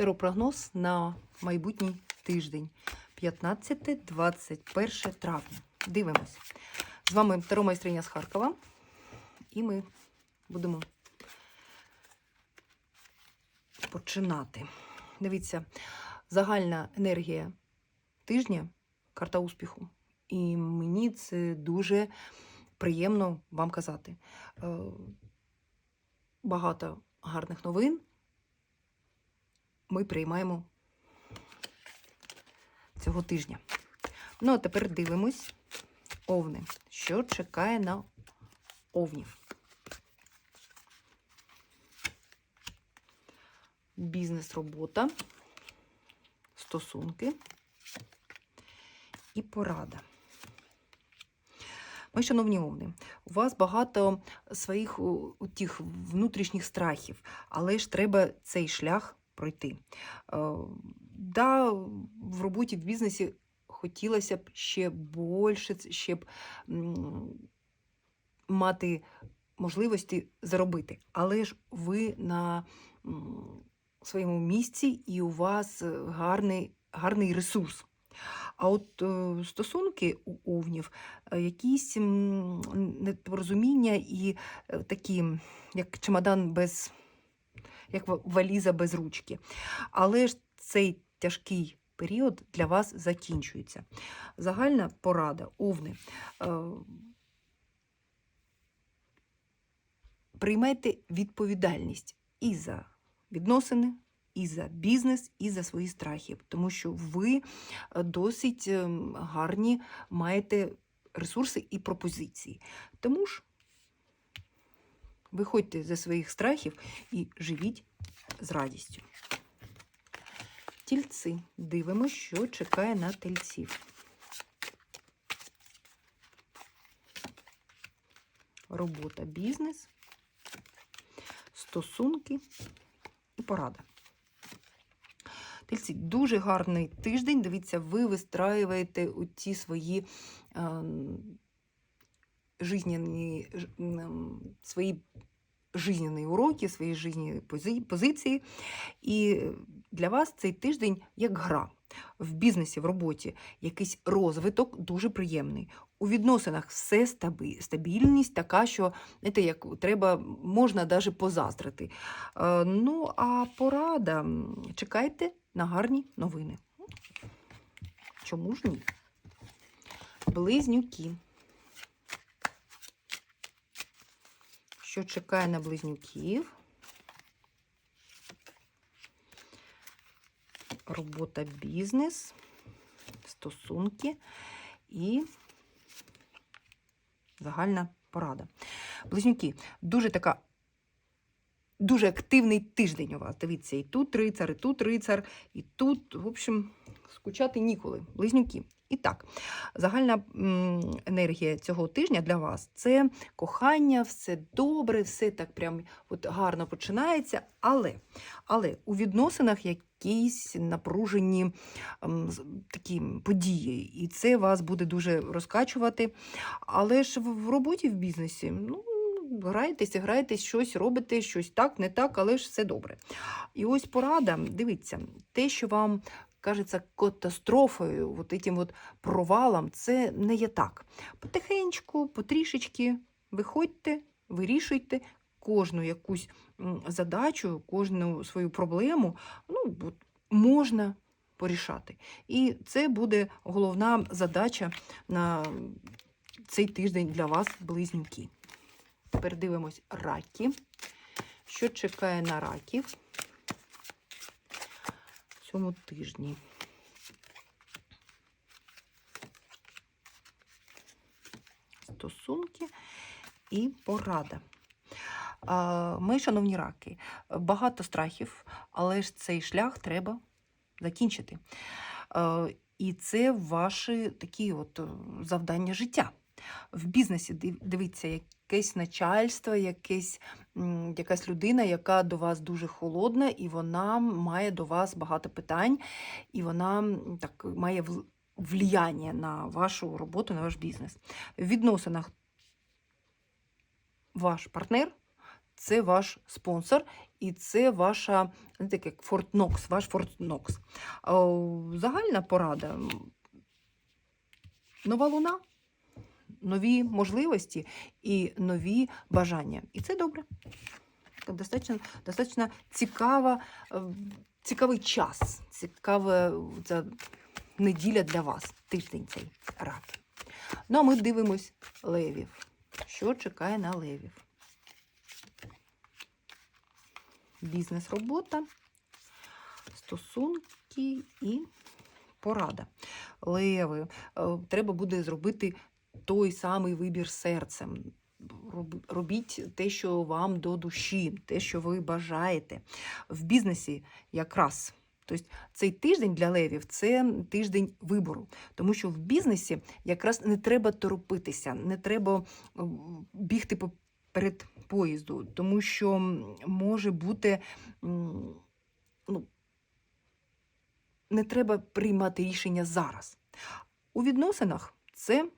Теропрогноз на майбутній тиждень 15-21 травня. Дивимось. З вами таромайстриня з Харкова. І ми будемо починати. Дивіться, загальна енергія тижня карта успіху. І мені це дуже приємно вам казати. Е, Багато гарних новин ми приймаємо цього тижня. Ну, а тепер дивимось овни. Що чекає на овнів? Бізнес-робота, стосунки і порада. Ми, шановні овни, у вас багато своїх тих внутрішніх страхів, але ж треба цей шлях пройти. Е, да, в роботі в бізнесі хотілося б ще більше, ще б мати можливості заробити. Але ж ви на своєму місці і у вас гарний, гарний ресурс. А от е, стосунки у овнів, е, якісь непорозуміння і такі, як чемодан без, як валіза без ручки. Але ж цей тяжкий період для вас закінчується. Загальна порада, овни. е, Приймайте відповідальність і за відносини, і за бізнес, і за свої страхи, тому що ви е, досить ем, гарні маєте ресурси і пропозиції. Тому ж виходьте зі своїх страхів і живіть з радістю. Тільці. Дивимося, що чекає на тельців. Робота, бізнес, стосунки і порада. Тельці, дуже гарний тиждень. Дивіться, ви вистраюєте ті свої е, жизненні, ж- м, свої жизненні уроки, свої жизненні пози- позиції. І для вас цей тиждень як гра. В бізнесі, в роботі якийсь розвиток дуже приємний. У відносинах все стабільність така, що знаєте, як треба, можна навіть позаздрити. Е, Ну, а порада. Чекайте на гарні новини. Чому ж ні? Близнюки. Що чекає на близнюків? Робота, бізнес, стосунки і загальна порада. Близнюки, дуже така. Дуже активний тиждень у вас. Дивіться, і тут рицар, і тут рицар, і тут, в общем, скучати ніколи. Близнюки. І так, загальна енергія цього тижня для вас це кохання, все добре, все так прям от гарно починається. Але, але у відносинах якісь напружені такі події, і це вас буде дуже розкачувати. Але ж в роботі в бізнесі, ну. Граєтесь, граєтесь, щось робите, щось так, не так, але ж все добре. І ось порада, дивіться, те, що вам кажеться катастрофою, от этим от провалом, це не є так. Потихеньку, потрішечки виходьте, вирішуйте кожну якусь задачу, кожну свою проблему, ну, можна порішати. І це буде головна задача на цей тиждень для вас, близнюки. Тепер дивимось раки. Що чекає на раків цьому тижні? Стосунки і порада. Ми, шановні раки, багато страхів, але ж цей шлях треба закінчити. І це ваші такі от е, завдання життя. В бізнесі див- дивіться, якесь начальство, якесь, якась людина, яка до вас дуже холодна, і вона має до вас багато питань, і вона так має вл- влияння на вашу роботу, на ваш бізнес. В відносинах ваш партнер це ваш спонсор, і це ваша, знаєте, як Форт Нокс, ваш Форт Нокс. Загальна порада. Нова луна, нові можливості і нові бажання. І це добре. Достатньо, достатньо цікава, е, цікавий час, цікава ця неділя для вас, тиждень цей раки. Ну, а ми дивимось левів. Що чекає на левів? Бізнес-робота, стосунки і порада. Леви, е, треба буде зробити той самий вибір серцем. Робіть те, що вам до душі, те, що ви бажаєте. В бізнесі якраз. Тобто цей тиждень для левів це тиждень вибору, тому що в бізнесі якраз не треба торопитися, не треба бігти перед поїзду, тому що може бути ну, не треба приймати рішення зараз. У відносинах це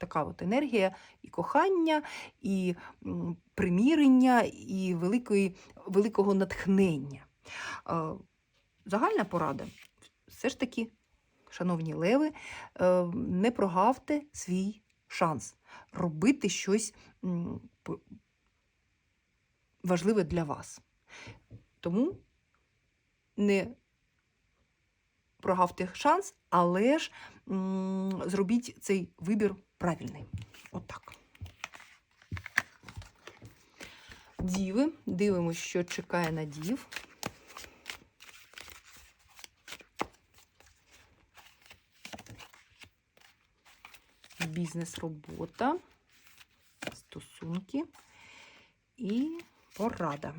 така от енергія і кохання, і м, примирення, і великої, великого натхнення. Е, Загальна порада все ж таки, шановні леви, е, не прогавте свій шанс робити щось важливе для вас. Тому не прогавте шанс, але ж зробіть цей вибір правильний. Отак. Діви. Дивимося, що чекає на дів. Бізнес-робота, стосунки і порада.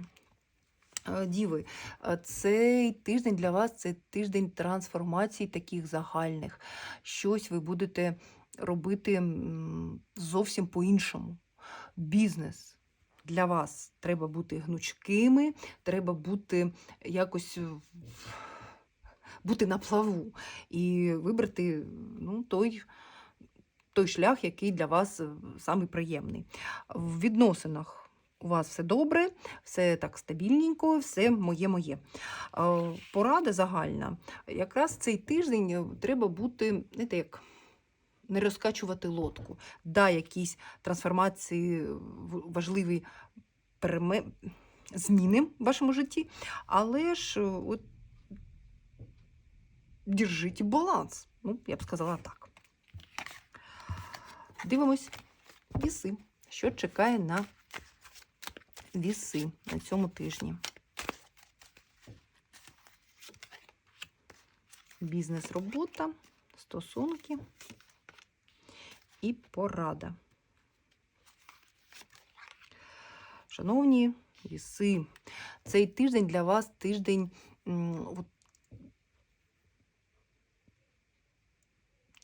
Е, Діви, е, цей тиждень для вас це тиждень трансформацій таких загальних. Щось ви будете робити зовсім по-іншому. Бізнес для вас треба бути гнучкими, треба бути якось бути на плаву і вибрати ну, той, той шлях, який для вас е, самий приємний. В відносинах у вас все добре, все так стабільненько, все моє-моє. Е, Порада загальна. Якраз цей тиждень е, треба бути, знаєте, як не розкачувати лодку. Да, якісь трансформації, важливі переме... зміни в вашому житті, але ж е, от держіть баланс. Ну, я б сказала так. Дивимось віси. Що чекає на віси на цьому тижні? Бізнес-робота, стосунки і порада. Шановні віси, цей тиждень для вас тиждень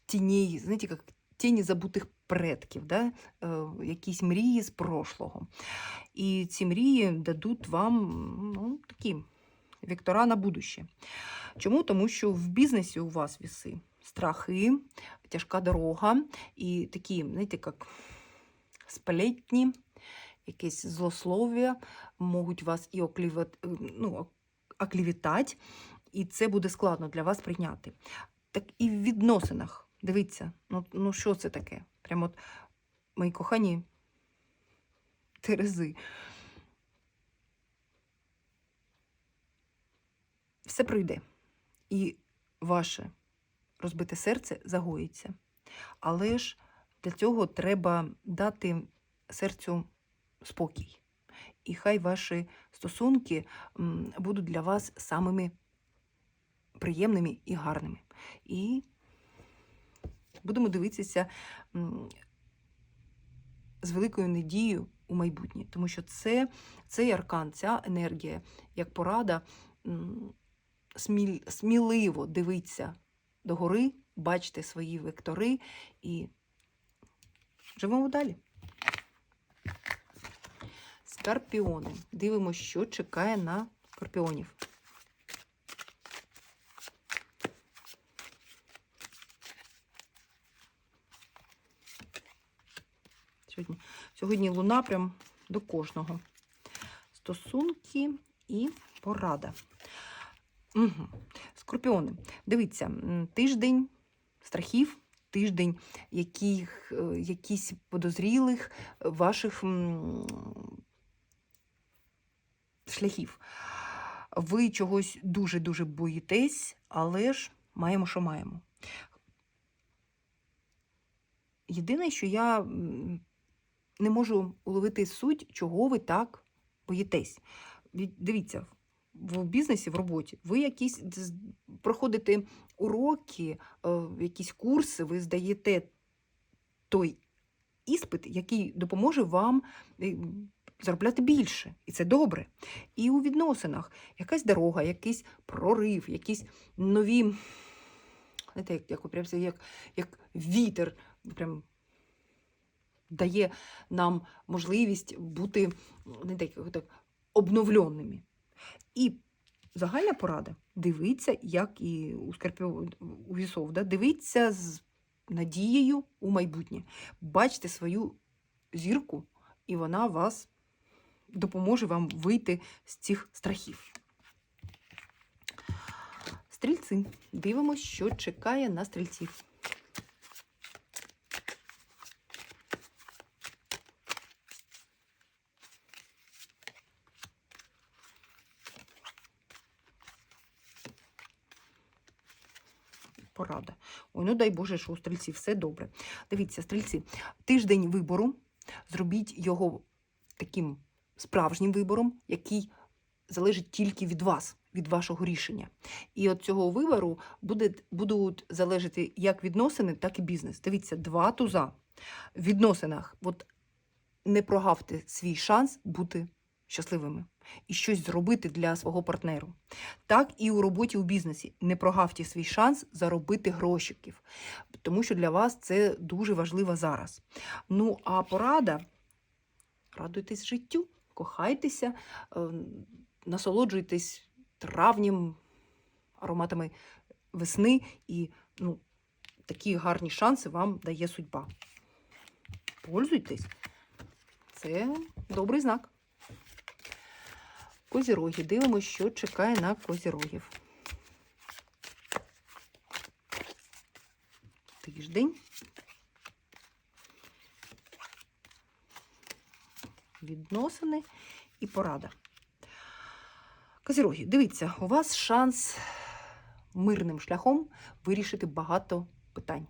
тіней, знаєте, як тіні забутих предків, да? е, якісь мрії з прошлого. І ці мрії дадуть вам ну, такі вектора на будуще. Чому? Тому що в бізнесі у вас віси страхи, тяжка дорога і такі, знаєте, як сплетні, якесь злослов'я можуть вас і оклівати, ну, оклівітати, і це буде складно для вас прийняти. Так і в відносинах. Дивіться, ну, ну що це таке? Прямо от мої кохані Терези. Все пройде. І ваше розбите серце загоїться. Але ж для цього треба дати серцю спокій. І хай ваші стосунки будуть для вас самими приємними і гарними. І будемо дивитися з великою надією у майбутнє, тому що це, цей аркан, ця енергія, як порада, сміль, сміливо дивиться догори, бачите свої вектори і живемо далі. Скорпіони. Дивимося, що чекає на скорпіонів. Сьогодні, сьогодні луна прям до кожного. стосунки і порада. Угу. Скорпіони, дивіться, тиждень страхів, тиждень яких, е, якісь подозрілих ваших шляхів. Ви чогось дуже-дуже боїтесь, але ж маємо, що маємо. Єдине, що я не можу уловити суть, чого ви так боїтесь. Дивіться, в бізнесі, в роботі, ви якісь проходите уроки, е, якісь курси, ви здаєте той іспит, який допоможе вам е, заробляти більше. І це добре. І у відносинах якась дорога, якийсь прорив, якісь нові, знаєте, як, як, прям, як, як вітер, прям дає нам можливість бути не так, так, обновленими. І загальна порада дивіться, як і у Скорпіо, у вісов, да? дивіться з надією у майбутнє. Бачте свою зірку, і вона вас допоможе вам вийти з цих страхів. Стрільці. Дивимося, що чекає на стрільців. Порада. Ой, ну дай Боже, що у стрільців все добре. Дивіться, стрільці, тиждень вибору. Зробіть його таким справжнім вибором, який залежить тільки від вас, від вашого рішення. І от цього вибору буде, будуть залежати як відносини, так і бізнес. Дивіться, два туза. В відносинах от не прогавте свій шанс бути щасливими і щось зробити для свого партнеру. Так і у роботі у бізнесі. Не прогавте свій шанс заробити грошиків, тому що для вас це дуже важливо зараз. Ну, а порада радуйтесь життю, кохайтеся, е, насолоджуйтесь травнем, ароматами весни, і ну, такі гарні шанси вам дає судьба. Пользуйтесь. Це добрий знак. Козіроги. Дивимося, що чекає на козірогів. Тиждень. Відносини і порада. Козіроги, дивіться, у вас шанс мирним шляхом вирішити багато питань.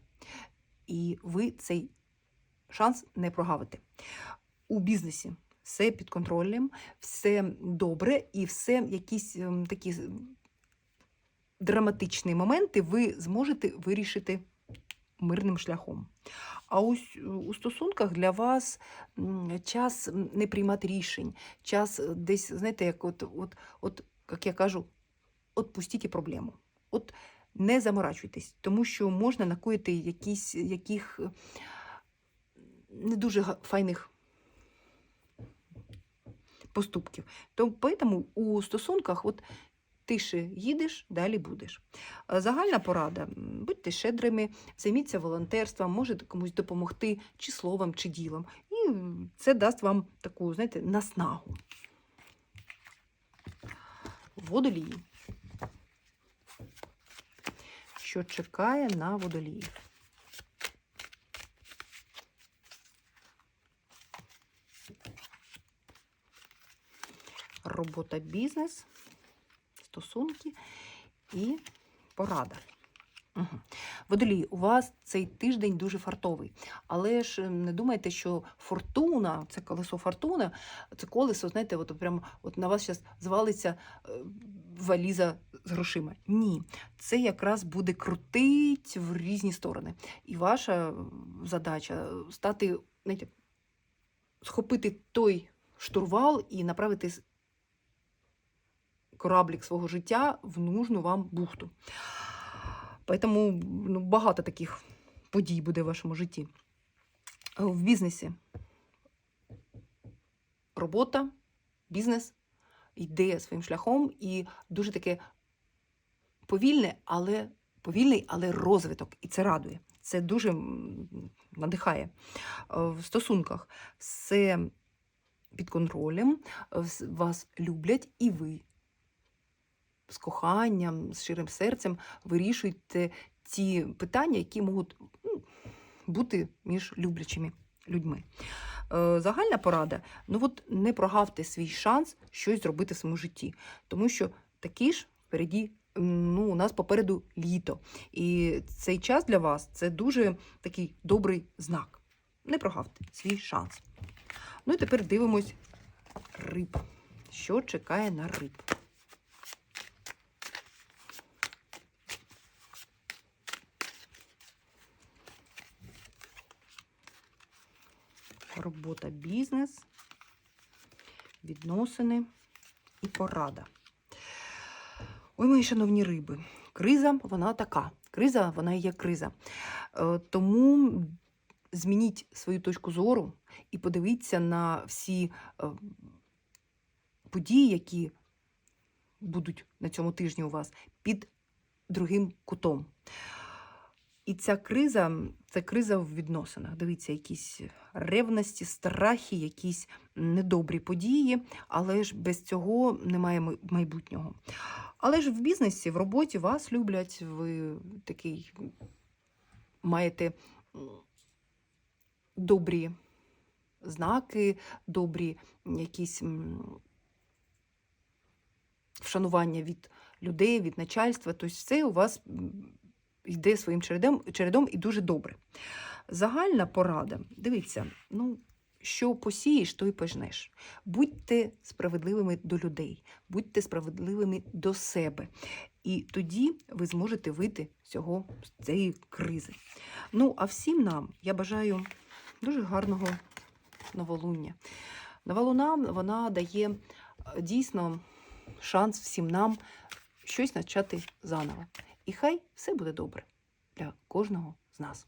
І ви цей шанс не прогавите. У бізнесі все під контролем, все добре, і все якісь ем, такі драматичні моменти ви зможете вирішити мирним шляхом. А ось е, у стосунках для вас час не приймати рішень, час е, десь, знаєте, як от, от, от як я кажу, отпустіть проблему. От не заморачуйтесь, тому що можна накоїти якісь яких е, не дуже файних поступків. То поэтому у стосунках от тише їдеш, далі будеш. Е, Загальна порада: будьте щедрими, займіться волонтерством, можете комусь допомогти чи словом, чи ділом. І це дасть вам таку, знаєте, наснагу. Водолії. Що чекає на водоліїв? Робота, бізнес, стосунки і порада. Угу. Водолій, у вас цей тиждень дуже фартовий. Але ж е, не думайте, що фортуна, це колесо фортуна, це колесо, знаєте, от прямо от на вас зараз звалиться е, валіза з грошима. Ні, це якраз буде крутить в різні сторони. І ваша е, задача стати, знаєте, схопити той штурвал і направити кораблік свого життя в нужну вам бухту. Поэтому ну, багато таких подій буде в вашому житті. В бізнесі робота, бізнес йде своїм шляхом і дуже таке повільне, але повільний, але розвиток. І це радує. Це дуже надихає. В стосунках все під контролем, вас люблять, і ви з коханням, з щирим серцем вирішуєте ті питання, які можуть ну, бути між люблячими людьми. Е, Загальна порада: ну от не прогавте свій шанс щось зробити в своєму житті, тому що такі ж впереді. Ну, у нас попереду літо. І цей час для вас це дуже такий добрий знак. Не прогавте свій шанс. Ну і тепер дивимось риб. Що чекає на риб? Робота, бізнес, відносини і порада. Ой, мої шановні риби, криза вона така. Криза, вона і є криза. Е, Тому змініть свою точку зору і подивіться на всі е, події, які будуть на цьому тижні у вас під другим кутом. І ця криза це криза в відносинах. Дивіться, якісь ревності, страхи, якісь недобрі події, але ж без цього немає майбутнього. Але ж в бізнесі, в роботі вас люблять, ви такий маєте добрі знаки, добрі якісь вшанування від людей, від начальства. Тобто все у вас йде своїм чередом, чередом і дуже добре. Загальна порада. Дивіться, ну, що посієш, то й пожнеш. Будьте справедливими до людей, будьте справедливими до себе. І тоді ви зможете вийти з цього з цієї кризи. Ну, а всім нам я бажаю дуже гарного новолуння. Нова луна вона дає е, дійсно шанс всім нам щось почати заново. І хай все буде добре для кожного з нас.